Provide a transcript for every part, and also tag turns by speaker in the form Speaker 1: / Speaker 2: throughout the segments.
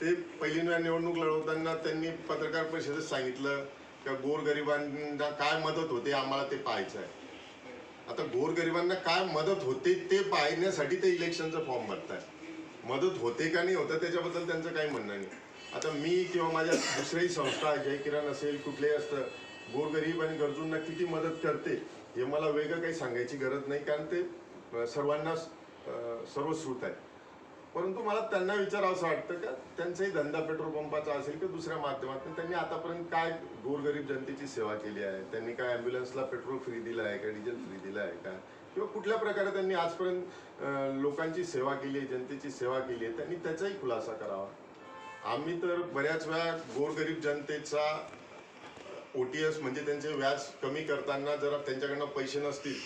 Speaker 1: ते पहिली निवडणूक लढवताना त्यांनी पत्रकार परिषदेत सांगितलं का गोरगरिबांना काय मदत होते आम्हाला ते पाहायचं आहे. आता गोरगरिबांना काय मदत होते ते पाहण्यासाठी ते इलेक्शनचा फॉर्म भरताय. मदत होते का नाही होतं त्याच्याबद्दल त्यांचं काही म्हणणं नाही. आता मी किंवा माझ्या दुसऱ्याही संस्था जय किरण असेल कुठलेही असतं गोरगरीब आणि गरजूंना किती मदत करते हे मला वेगळं काही सांगायची गरज नाही कारण ते सर्वांना सर्वांनाच सर्वश्रुत आहे. परंतु मला त्यांना विचारावं असं वाटतं का त्यांचाही धंदा पेट्रोल पंपाचा असेल किंवा दुसऱ्या माध्यमातून? त्यांनी आतापर्यंत काय गोरगरीब जनतेची सेवा केली आहे? त्यांनी काय ॲम्ब्युलन्सला पेट्रोल फ्री दिलं आहे का डिझेल फ्री दिलं आहे का? किंवा कुठल्या प्रकारे त्यांनी आजपर्यंत लोकांची सेवा केली आहे जनतेची सेवा केली आहे? त्यांनी त्याचाही खुलासा करावा. आम्ही तर बऱ्याच वेळा गोरगरीब जनतेचा ओ टी एस म्हणजे त्यांचे व्याज कमी करताना जर त्यांच्याकडनं पैसे नसतील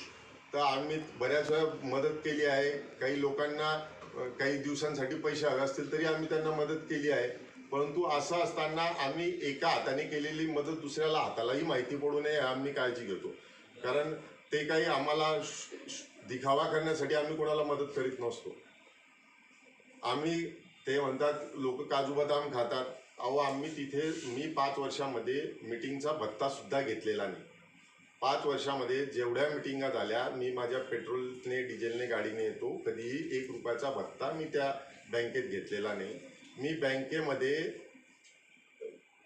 Speaker 1: तर आम्ही बऱ्याच वेळा मदत केली आहे. काही लोकांना काही दिवसांसाठी पैसे हवे असतील तरी आम्ही त्यांना मदत केली आहे. परंतु असं असताना आम्ही एका हाताने केलेली मदत दुसऱ्याला हातालाही माहिती पडू नये आम्ही काळजी घेतो. कारण ते काही आम्हाला दिखावा करण्यासाठी आम्ही कोणाला मदत करीत नसतो. आम्ही ते म्हणतात लोक काजू बदाम खातात. अहो आम्ही तिथे मी पाच वर्षामध्ये मिटिंगचा भत्ता सुद्धा घेतलेला नाही. पाच वर्षामध्ये जेवढ्या मिटिंगा झाल्या मी माझ्या पेट्रोलने डिझेलने गाडीने येतो. कधीही एक रुपयाचा भत्ता मी त्या बँकेत घेतलेला नाही. मी बँकेमध्ये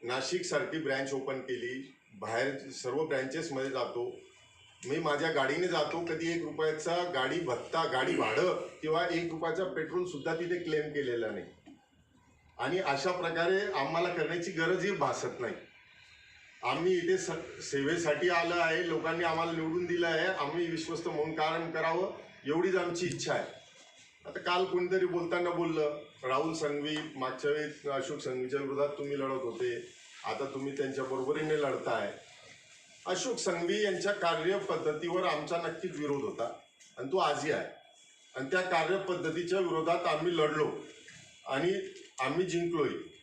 Speaker 1: नाशिकसारखी ब्रँच ओपन केली. बाहेर सर्व ब्रँचेसमध्ये जातो. मी माझ्या गाडीने जातो. कधी एक रुपयाचा गाडी भत्ता गाडी भाडं किंवा एक रुपयाचा पेट्रोलसुद्धा तिथे क्लेम केलेला नाही. आणि अशा प्रकारे आम्हाला करण्याची गरजही भासत नाही. आम्ही इथे स सेवेसाठी आलं आहे. लोकांनी आम्हाला निवडून दिलं आहे. आम्ही विश्वस्त म्हणून कारण करावं एवढीच आमची इच्छा आहे. आता काल कोणीतरी बोलताना बोललं राहुल संघवी मागच्या वेळी अशोक संघवीच्या विरोधात तुम्ही लढत होते. आता तुम्ही त्यांच्या बरोबरीने लढताय. अशोक संघवी यांच्या कार्यपद्धतीवर आमचा नक्कीच विरोध होता. आणि तो आजही आहे. आणि त्या कार्यपद्धतीच्या विरोधात आम्ही लढलो. आणि आम्ही जिंकलोही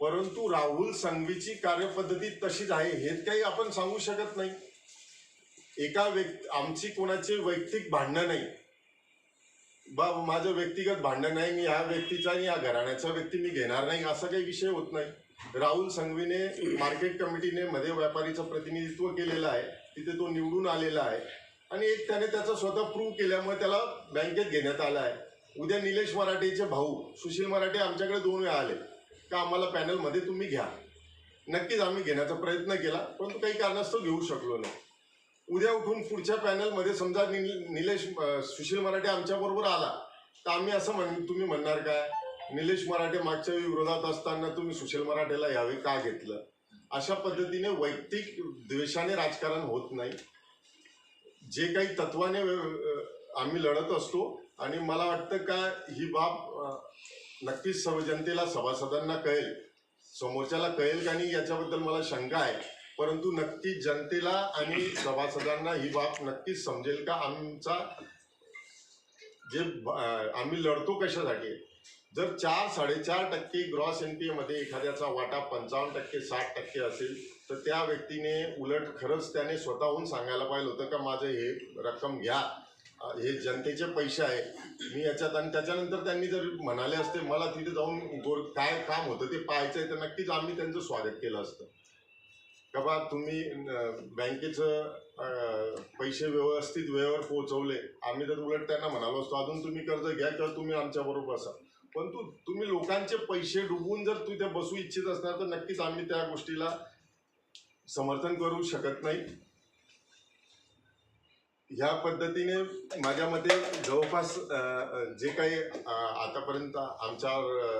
Speaker 1: परंतु राहुल संघवीची कार्यपद्धती तशीच आहे हे काही आपण सांगू शकत नाही. एका व्यक्ती आमची कोणाची वैयक्तिक भांडणं नाही. बा माझं व्यक्तिगत भांडण नाही मी ह्या व्यक्तीचा आणि या घराण्याचा व्यक्ती मी घेणार नाही असा काही विषय होत नाही. राहुल संघवीने मार्केट कमिटीने मध्ये व्यापारीचं प्रतिनिधित्व केलेलं आहे तिथे तो निवडून आलेला आहे. आणि एक त्याने त्याचं स्वतः प्रूव्ह केल्यामुळे त्याला बँकेत घेण्यात आलं आहे. उद्या निलेश मराठेचे भाऊ सुशील मराठे आमच्याकडे दोन वेळा आले. का आम्हाला पॅनलमध्ये तुम्ही घ्या. नक्कीच आम्ही घेण्याचा प्रयत्न केला परंतु काही कारणास्तव घेऊ शकलो नाही. उद्या उठून पुढच्या पॅनलमध्ये समजा नि निलेश सुशील मराठे आमच्याबरोबर आला तर आम्ही असं म्हण तुम्ही म्हणणार काय? निलेश मराठे मागच्या वेळी विरोधात असताना तुम्ही सुशील मराठेला यावे का घेतलं? अशा पद्धतीने वैयक्तिक द्वेषाने राजकारण होत नाही. जे काही तत्वाने आम्ही लढत असतो आणि मला वाटतं का ही बाब नक्कीच सर्व जनतेला सभासदांना कळेल. समोरच्याला कळेल का नाही याच्याबद्दल मला शंका आहे. परंतु नक्की जनतेला आणि सभासदांना ही बाब नक्कीच समजेल का आमचा जे आम्ही लढतो कशासाठी? जर चार साडेचार टक्के ग्रॉस एन पी एमध्ये एखाद्याचा वाटा पंचावन्न टक्के साठ टक्के असेल तर त्या व्यक्तीने उलट खरंच त्याने स्वतःहून सांगायला पाहिजे होतं का माझं हे रक्कम घ्या. हे जनतेचे पैसे आहे. मी याच्यात आणि त्याच्यानंतर त्यांनी जर म्हणाले असते मला तिथे जाऊन गोर काय काम होतं ते पाहायचं आहे तर नक्कीच आम्ही त्यांचं स्वागत केलं असतं. का बा तुम्ही बँकेचं पैसे व्यवस्थित वेळेवर पोहोचवले. आम्ही जर उलट त्यांना म्हणालो असतो अजून तुम्ही कर्ज घ्या किंवा तुम्ही आमच्याबरोबर बसा. परंतु तुम्ही लोकांचे पैसे डुबवून जर तिथे बसू इच्छित असणार तर नक्कीच आम्ही त्या गोष्टीला समर्थन करू शकत नाही. ह्या पद्धतीने माझ्या मते जवळपास जे काही आतापर्यंत आमच्यावर